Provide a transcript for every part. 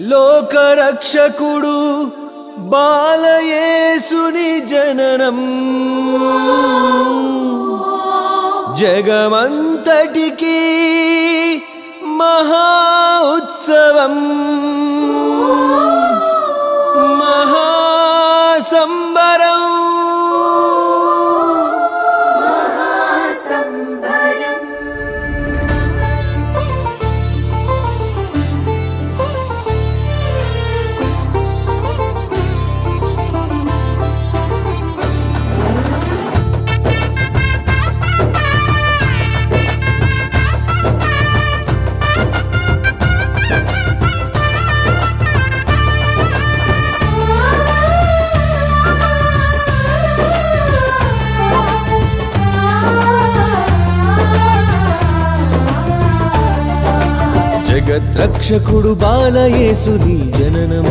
లోకరక్షకుడు బాలయేసుని జననం. జగమంతటికి మహా ఉత్సవం. జగద్రక్షకుడు బాలయేసుని జననం.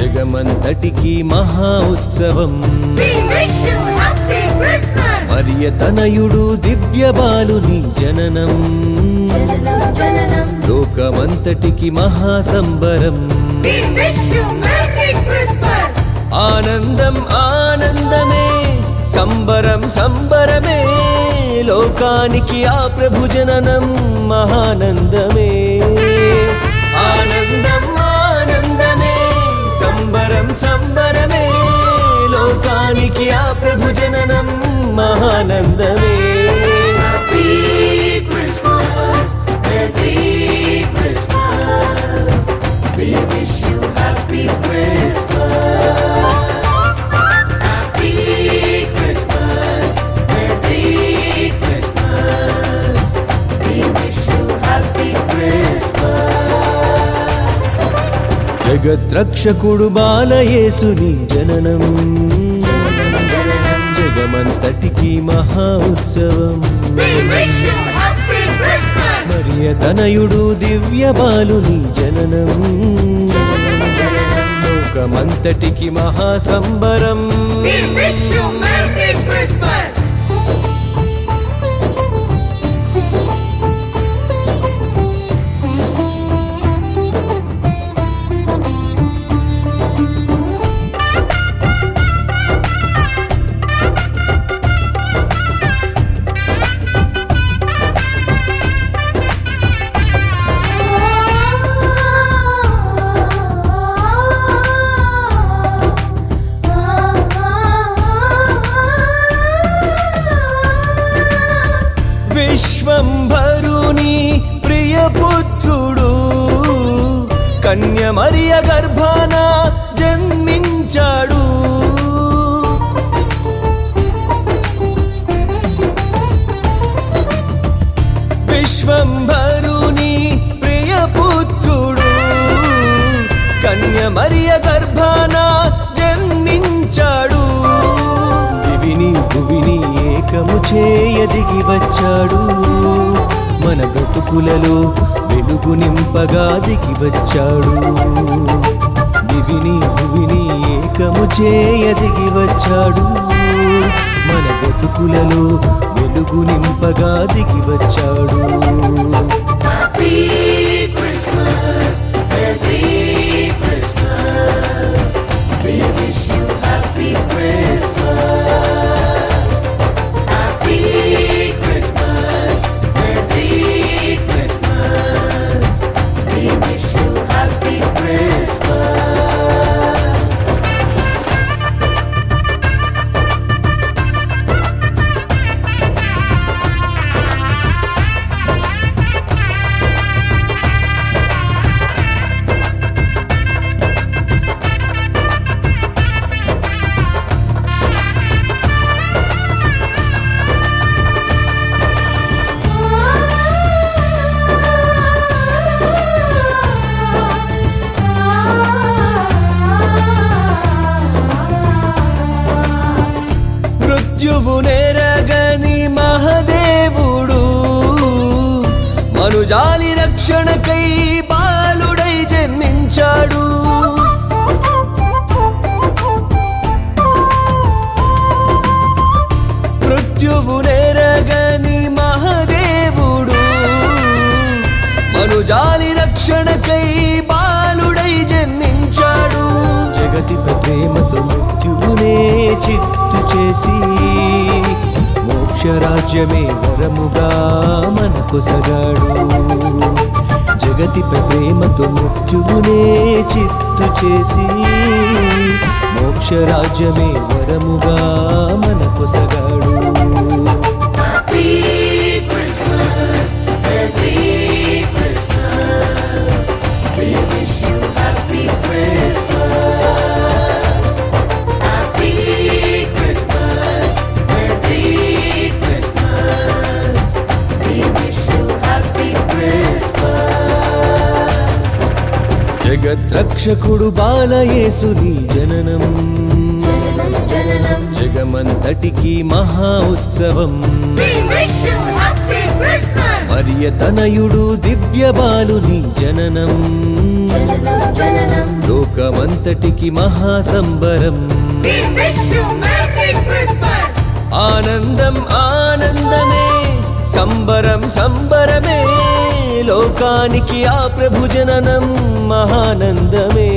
జగమంతటికి మహా ఉత్సవం. We wish you happy Christmas. మరియ తనయుడు దివ్య బాలుని జననం. లోకమంతటికి మహా సంబరం. ఆనందం ఆనందమే సంబరం సంబరమే. లోకానికి ఆ ప్రభు జననం మహానందమే. ఆనందం ఆనందమే సంబరం సంబరమే. లోకానికి ఆ ప్రభు జననం మహానందమే. జగద్రక్షకుడు బాలయేసుని జననం. జగమంతటికి మహా ఉత్సవం. మరియ తనయుడు దివ్య బాలుని జననం. లోకమంతటికి మహా సంబరం. We విశ్వంభరుని ప్రియపుత్రుడు కన్య మరియ గర్భాన ఏకము చేయదిగి వచ్చాడు. మన బ్రతుకులలో వెలుగు నింపగా దిగి వచ్చాడు. దివిని భువిని ఏకము చేయదిగి వచ్చాడు. మన బ్రతుకులలో వెలుగు నింపగా దిగి వచ్చాడు. జాలి రక్షణకై బాలుడై జన్మించాడు. మృత్యువు నెరగని మహదేవుడు. మనుజాలి రక్ష రక్షణకై బాలుడై జన్మించాడు. జగతిపై ప్రేమతో మృత్యువునే చిత్తు చేసి రాజ్యమే వరముగా మనకు సగాడు. జగతిపై ప్రేమతో మృత్యువునే చిత్తు చేసి మోక్షరాజ్యమే వరముగా మనకు జగద్రక్షకుడు బాలయేసుని జననం. జగమంతటికి మహా ఉత్సవం. మరియతనయుడు దివ్య బాలుని జననం. లోకమంతటికి మహా సంబరం. ఆనందం ఆనందమే సంబరం సంబరమే. లోకానికి ఆ ప్రభు జననం మహానందమే.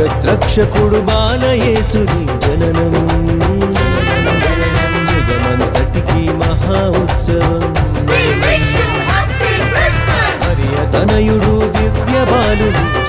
జగద్రక్షకుడు బాలయేసుని జననం. జగమంతటికి మహా ఉత్సవం. Christmas. మరియతనయుడు దివ్య బాలుని